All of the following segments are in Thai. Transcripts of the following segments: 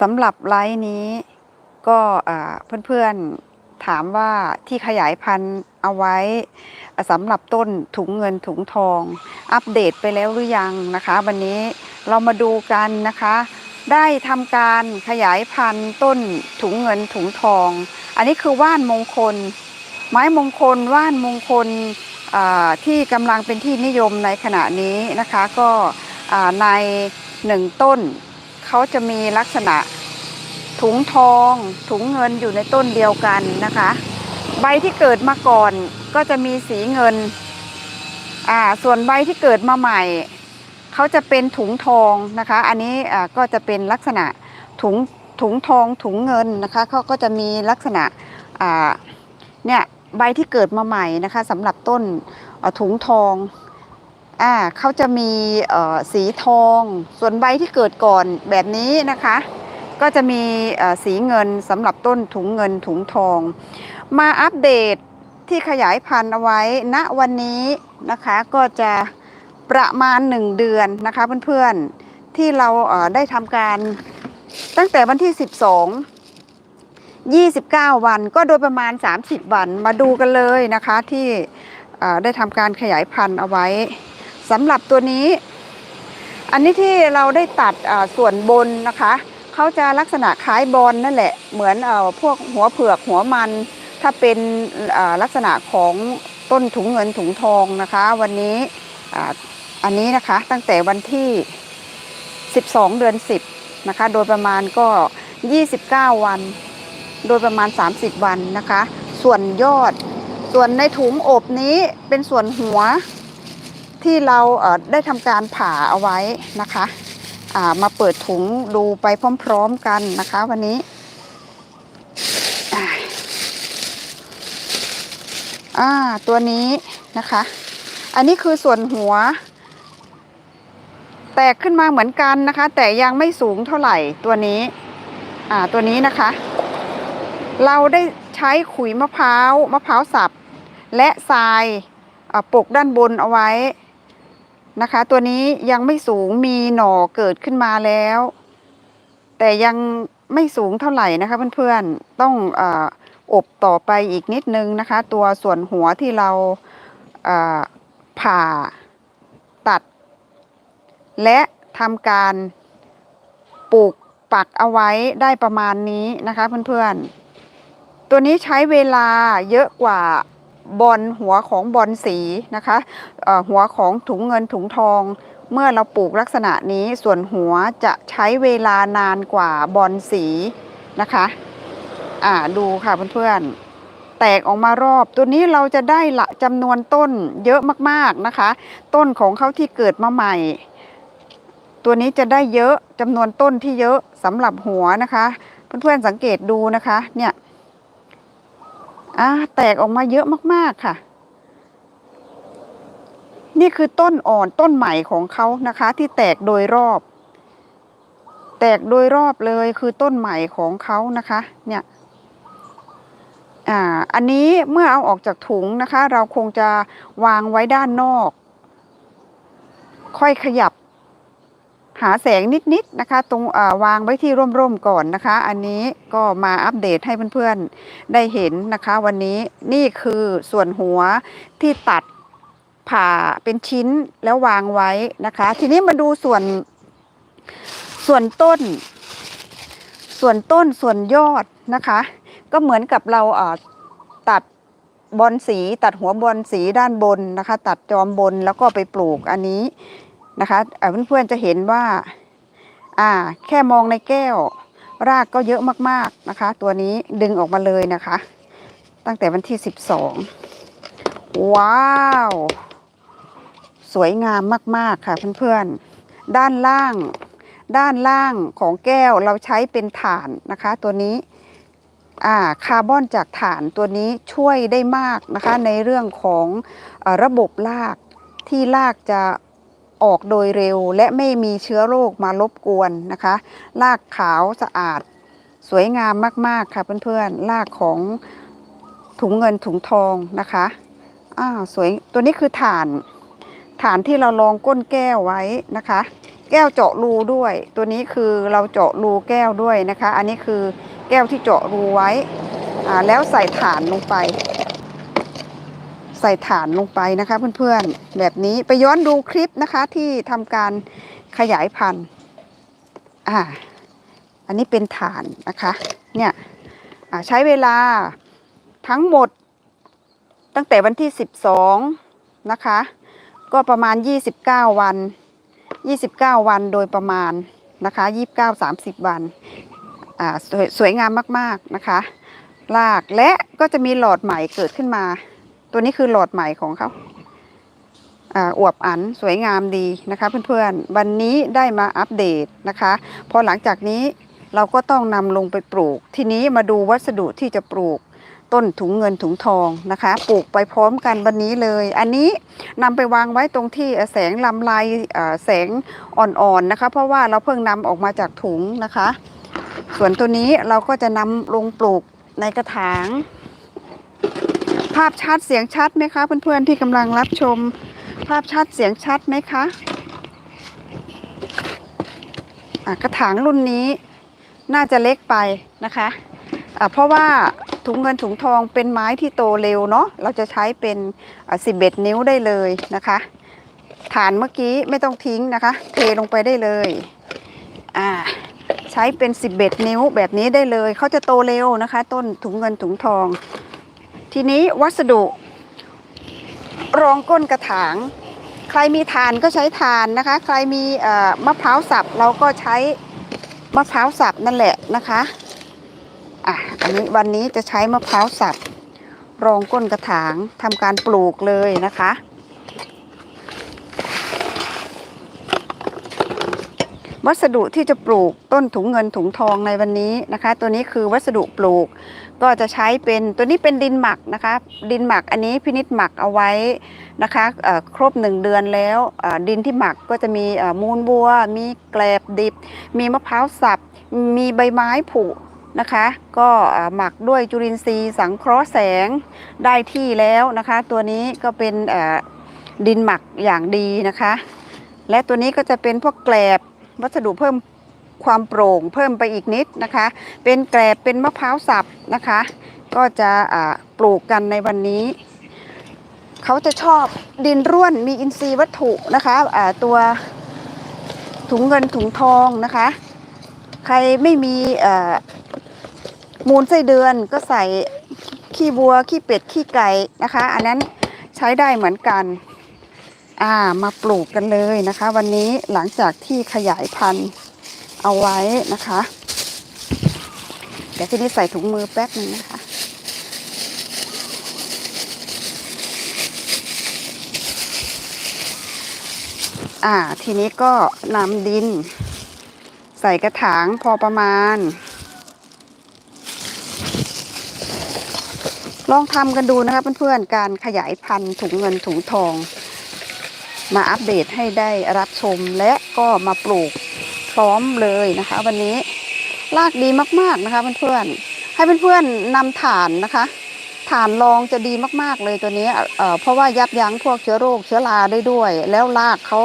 สำหรับไลฟ์นี้ก็เพื่อนๆถามว่าที่ขยายพันธุ์เอาไว้สำหรับต้นถุงเงินถุงทอง อัปเดตไปแล้วหรือยังนะคะ วันนี้เรามาดูกันนะคะ ได้ทำการขยายพันธุ์ต้นถุงเงินถุงทอง อันนี้คือว่านมงคล ไม้มงคลว่านมงคลที่กำลังเป็นที่นิยมในขณะนี้นะคะ ก็ในหนึ่งต้น เขาจะมีลักษณะถุงทองถุงเงินอยู่ในต้นเดียวกันนะคะ ใบที่เกิดมาก่อนก็จะมีสีเงินอ่าส่วนใบที่เกิดมาใหม่เขาจะเป็นถุงทองนะคะ อันนี้อ่าก็จะเป็นลักษณะถุงถุงทองถุงเงินนะคะเขาก็จะมีลักษณะอ่าเนี่ยใบที่เกิดมาใหม่นะคะสำหรับต้นถุงทอง อ่าเขาจะมีสีทอง ส่วนใบที่เกิดก่อนแบบนี้นะคะ ก็จะมีสีเงินสำหรับต้นถุงเงินถุงทอง มาอัปเดตที่ขยายพันธุ์เอาไว้ณวันนี้นะคะก็จะประมาณ 1 เดือนนะคะเพื่อนๆที่เราได้ทำการตั้งแต่วันที่ 12 29 วันก็โดยประมาณ 30 วันมาดูกันเลยนะคะที่ได้ทำการขยายพันธุ์เอาไว้ สำหรับตัวนี้ อันนี้ที่เราได้ตัดส่วนบนนะคะเขาจะลักษณะคล้ายบอลนั่นแหละ เหมือนเออพวกหัวเผือกหัวมัน ถ้าเป็นลักษณะของต้นถุงเงินถุงทองนะคะ วันนี้อันนี้นะคะตั้งแต่วันที่ 12 เดือน 10 นะคะ โดยประมาณก็ 29 วัน โดยประมาณ 30 วันนะคะ ส่วนยอด ส่วนในถุงอบนี้เป็นส่วนหัว ที่เราเได้ทำการผ่าเอาไว้นะคะามาเปิดถุงดูไปพร้อมๆกันนะคะวันนี้ตัวนี้นะคะ อันนี้คือส่วนหัว แตกขึ้นมาเหมือนกันนะคะ แต่ยังไม่สูงเท่าไหร่ตัวนี้ตัวนี้นะคะ เราได้ใช้ขุยมะพร้าวมะพร้าวสับ และทรายปกด้านบนเอาไว้ นะคะ ตัวนี้ยังไม่สูงมีหน่อเกิดขึ้นมาแล้ว แต่ยังไม่สูงเท่าไหร่นะคะเพื่อนๆต้องออบต่อไปอีกนิดนึงนะคะ ตัวส่วนหัวที่เราผ่าตัด และทำการปลูกปักเอาไว้ได้ประมาณนี้นะคะเพื่อนๆ ตัวนี้ใช้เวลาเยอะกว่า บอลหัวของบอลสีนะคะหัวของถุงเงินถุงทอง เมื่อเราปลูกลักษณะนี้ส่วนหัวจะใช้เวลานานกว่าบอลสีนะคะอ่าดูค่ะเพื่อนๆแตกออกมารอบ ตัวนี้เราจะได้ละจำนวนต้นเยอะมากๆนะคะ ต้นของเขาที่เกิดมาใหม่ ตัวนี้จะได้เยอะจำนวนต้นที่เยอะสำหรับหัวนะคะ เพื่อนๆสังเกตดูนะคะเนี่ย อ่าแตกออกมาเยอะมากๆค่ะ นี่คือต้นอ่อนต้นใหม่ของเขานะคะ ที่แตกโดยรอบ แตกโดยรอบเลยคือต้นใหม่ของเขานะคะ เนี่ยอ่าอันนี้เมื่อเอาออกจากถุงนะคะ เราคงจะวางไว้ด้านนอก ค่อยขยับ หาแสงนิดๆนะคะ ตรงวางไว้ที่ร่มๆก่อนนะคะ อันนี้ก็มาอัปเดตให้เพื่อนๆได้เห็นนะคะ วันนี้นี่คือส่วนหัวที่ตัดผ่าเป็นชิ้นแล้ววางไว้นะคะ ทีนี้มาดูส่วนส่วนต้น ส่วนต้นส่วนยอดนะคะ ก็เหมือนกับเราตัดบอลสี ตัดหัวบอลสีด้านบนนะคะ ตัดจอมบนแล้วก็ไปปลูกอันนี้ นะคะเเพื่อนๆจะเห็นว่าอ่า แค่มองในแก้ว รากก็เยอะมากๆนะคะ ตัวนี้ดึงออกมาเลยนะคะ ตั้งแต่วันที่12ว้าว สวยงามมากๆค่ะเพื่อนๆ ด้านล่าง ด้านล่างของแก้วเราใช้เป็นถ่านนะคะ ตัวนี้อ่าคาร์บอนจากถ่านตัวนี้ช่วยได้มากนะคะ ในเรื่องของออระบบรากที่รากจะ ออกโดยเร็วและไม่มีเชื้อโรคมารบกวนนะคะรากขาวสะอาด สวยงามมากๆค่ะเพื่อนๆรากของถุงเงินถุงทองนะคะอ้าวสวยตัวนี้คือถ่าน ฐานที่เรารองก้นแก้วไว้นะคะ แก้วเจาะรูด้วย ตัวนี้คือเราเจาะรูแก้วด้วยนะคะ อันนี้คือแก้วที่เจาะรูไว้อ่าแล้วใส่ถ่านลงไป ใส่ถ่านลงไปนะคะเพื่อนๆ แบบนี้ไปย้อนดูคลิปนะคะที่ทำการขยายพันธุ์อ่าอันนี้เป็นฐานนะคะเนี่ยใช้เวลาทั้งหมดตั้งแต่วันที่ 12 นะคะ ก็ประมาณ 29 วัน 29 วันโดยประมาณนะคะ29 30 วันอ่าสวยสวยงามมาก ๆ นะคะ ลากและก็จะมีหลอดใหม่เกิดขึ้นมา ตัวนี้คือหลอดใหม่ของเขาอ่าอวบอันสวยงามดีนะคะเพื่อนๆ วันนี้ได้มาอัปเดตนะคะ พอหลังจากนี้เราก็ต้องนำลงไปปลูก ทีนี้มาดูวัสดุที่จะปลูกต้นถุงเงินถุงทองนะคะ ปลูกไปพร้อมกันวันนี้เลย อันนี้นำไปวางไว้ตรงที่แสงลำไรเอ่แสงอ่อนๆนะคะ เพราะว่าเราเพิ่งนำออกมาจากถุงนะคะ ส่วนตัวนี้เราก็จะนำลงปลูกในกระถาง ภาพชัดเสียงชัดไหมคะเพื่อนๆที่กำลังรับชม ภาพชัดเสียงชัดไหมคะะกระถางรุ่นนี้น่าจะเล็กไปนะคะะเพราะว่าถุงเงินถุงทองเป็นไม้ที่โตเร็วเนาะเราจะใช้เป็นสิบเอ็ดนิ้วได้เลยนะคะ ฐานเมื่อกี้ไม่ต้องทิ้งนะคะ เทลงไปได้เลยอ่าใช้เป็น11นิ้วแบบนี้ได้เลยเขาจะโตเร็วนะคะ ต้นถุงเงินถุงทอง ทีนี้วัสดุ รองก้นกระถาง ใครมีฐานก็ใช้ฐานนะคะ ใครมีมะพร้าวสับเราก็ใช้มะพร้าวสับนั่นแหละนะคะอะอันนี้วันนี้จะใช้มะพร้าวสับรองก้นกระถางทำการปลูกเลยนะคะ วัสดุที่จะปลูกต้นถุงเงินถุงทองในวันนี้นะคะ ตัวนี้คือวัสดุปลูกก็จะใช้เป็นตัวนี้เป็นดินหมักนะคะ ดินหมักอันนี้พินิจหมักเอาไว้นะคะครบหนึ่งเดือนแล้วดินที่หมักก็จะมีมูลบัว มีแกลบดิบ มีมะพร้าวสับ มีใบไม้ผุนะคะ ก็หมักด้วยจุลินทรีย์สังเคราะห์แสงได้ที่แล้วนะคะ ตัวนี้ก็เป็นดินหมักอย่างดีนะคะ และตัวนี้ก็จะเป็นพวกแกลบ วัสดุเพิ่มความโปร่งเพิ่มไปอีกนิดนะคะ เป็นแกลบเป็นมะพร้าวสับนะคะ ก็จะปลูกกันในวันนี้ เขาจะชอบดินร่วนมีอินทรีย์วัตถุนะคะอ่าตัวถุงเงินถุงทองนะคะ ใครไม่มีมูลไส้เดือนก็ใส่ขี้วัวขี้เป็ดขี้ไก่นะคะ อันนั้นใช้ได้เหมือนกัน อ่ามาปลูกกันเลยนะคะ วันนี้หลังจากที่ขยายพันธุ์เอาไว้นะคะ เดี๋ยวที่นี้ใส่ถุงมือแป๊บนึงนะคะอ่าทีนี้ก็นำดิน ใส่กระถางพอประมาณ ลองทำกันดูนะคะเพื่อนๆการขยายพันธุ์ถุงเงินถุงทอง มาอัปเดตให้ได้รับชมและก็มาปลูกพร้อมเลยนะคะ วันนี้รากดีมากๆนะคะเพื่อนๆให้เพื่อนๆนำถ่านนะคะถ่านรองจะดีมากๆเลยตัวนี้เเพราะว่ายับยั้งพวกเชื้อโรคเชื้อราได้ด้วย แล้วรากเขา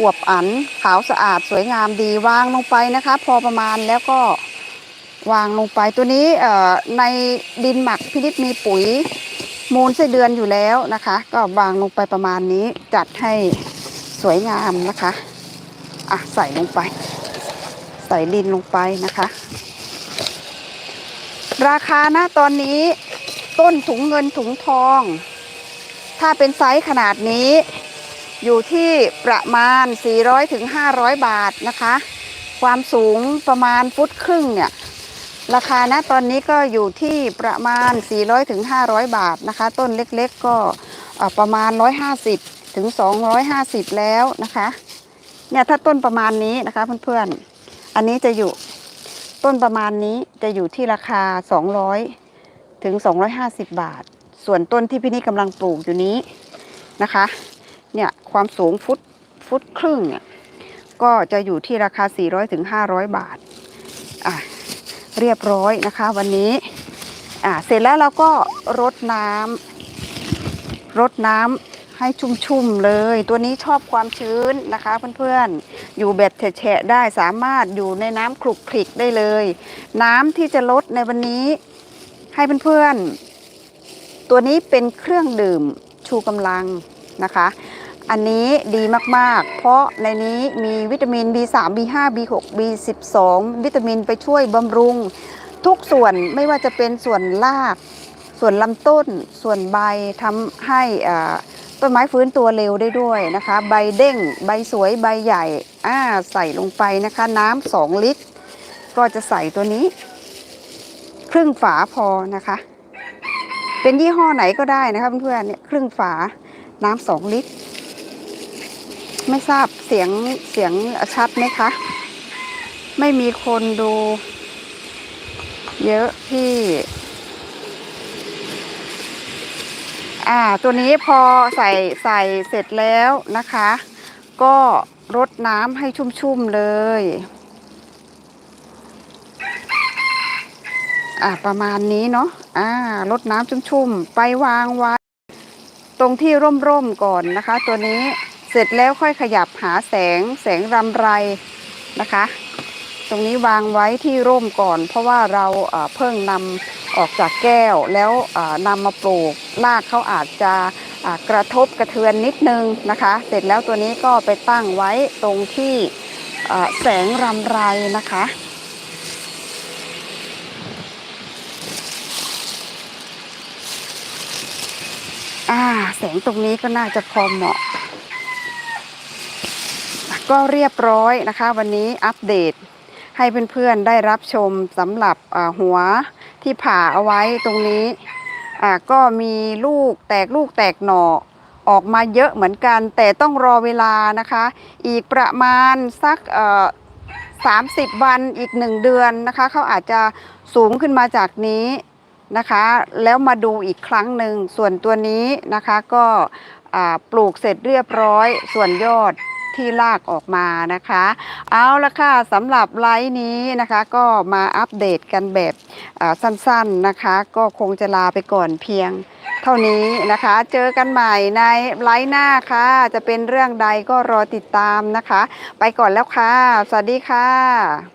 อวบอันขาวสะอาดสวยงามดีวางลงไปนะคะ พอประมาณแล้วก็วางลงไปตัวนี้ในดินหมักพินิษมีปุ๋ย มูลไส้เดือนอยู่แล้วนะคะ ก็วางลงไปประมาณนี้จัดให้สวยงามนะคะอะใส่ลงไป ใส่ดินลงไปนะคะ ราคานะตอนนี้ต้นถุงเงินถุงทอง ถ้าเป็นไซส์ขนาดนี้ อยู่ที่ประมาณ 400ถึง500 บาทนะคะ ความสูงประมาณฟุตครึ่งเนี่ย ราคานะตอนนี้ก็อยู่ที่ประมาณ400ถึง500 บาทนะคะ ต้นเล็กๆก็ประมาณ 150ถึง250 แล้วนะคะเนี่ยถ้าต้นประมาณนี้นะคะเพื่อนๆ อันนี้จะอยู่ต้นประมาณนี้จะอยู่ที่ราคา 200ถึง250 บาท ส่วนต้นที่พี่นี่กำลังปลูกอยู่นี้นะคะเนี่ยความสูงฟุตฟุตครึ่งเนี่ยก็จะอยู่ที่ราคา 400ถึง500 บาทอะ เรียบร้อยนะคะ วันนี้อ่าเสร็จแล้วเราก็รดน้ำรดน้ให้ชุ่มๆเลย ตัวนี้ชอบความชื้นนะคะเพื่อนๆอยู่แบบแฉะได้สามารถอยู่ในน้ำคลุกคลิกได้เลย น้ำที่จะลดในวันนี้ให้เพื่อนๆตัวนี้เป็นเครื่องดื่มชูกำลังนะคะ อันนี้ดีมากๆ เพราะในนี้มีวิตามิน B3 B5 B6 B12 วิตามินไปช่วยบำรุง ทุกส่วนไม่ว่าจะเป็นส่วนราก ส่วนลำต้น ส่วนใบทำให้ต้นไม้ฟื้นตัวเร็วได้ด้วยนะคะ ใบเด้ง ใบสวยใบใหญ่อ่าใส่ลงไปนะคะ น้ำสองลิตร ก็จะใส่ตัวนี้ ครึ่งฝาพอนะคะ เป็นยี่ห้อไหนก็ได้นะคะเพื่อนๆเนี่ยครึ่งฝาน้ำสองลิตร ไม่ทราบเสียงเสียงชัดไหมคะ ไม่มีคนดู เยอะพี่ อ่า ตัวนี้พอใส่ใส่เสร็จแล้วนะคะ ก็รดน้ำให้ชุ่มๆเลย อ่าประมาณนี้เนาะ อ่ารดน้ำชุ่มๆ ไปวางไว้ ตรงที่ร่มๆก่อนนะคะ ตัวนี้ เสร็จแล้วค่อยขยับหาแสงแสงรำไรนะคะ ตรงนี้วางไว้ที่ร่มก่อน เพราะว่าเราเพิ่งนำออกจากแก้วแล้วนำมาปลูกรากเขาอาจจะกระทบกระเทือนนิดนึงนะคะ เสร็จแล้วตัวนี้ก็ไปตั้งไว้ตรงที่แสงรำไรนะคะอ่าแสงตรงนี้ก็น่าจะพอเหมาะ ก็เรียบร้อยนะคะ วันนี้อัปเดตให้เพื่อนๆได้รับชมสำหรับหัวที่ผ่าเอาไว้ตรงนี้ก็มีลูกแตกลูกแตกหน่อออกมาเยอะเหมือนกัน แต่ต้องรอเวลานะคะ อีกประมาณสักเอ่อ30วันอีกหนึ่งเดือนนะคะเขาอาจจะสูงขึ้นมาจากนี้นะคะ แล้วมาดูอีกครั้งหนึ่งส่วนตัวนี้นะคะก็ปลูกเสร็จเรียบร้อยส่วนยอด ที่ลากออกมานะคะ เอาละค่ะสำหรับไลฟ์นี้นะคะก็มาอัปเดตกันแบบสั้นๆนะคะ ก็คงจะลาไปก่อนเพียงเท่านี้นะคะ เจอกันใหม่ในไลฟ์หน้าค่ะ จะเป็นเรื่องใดก็รอติดตามนะคะ ไปก่อนแล้วค่ะ สวัสดีค่ะ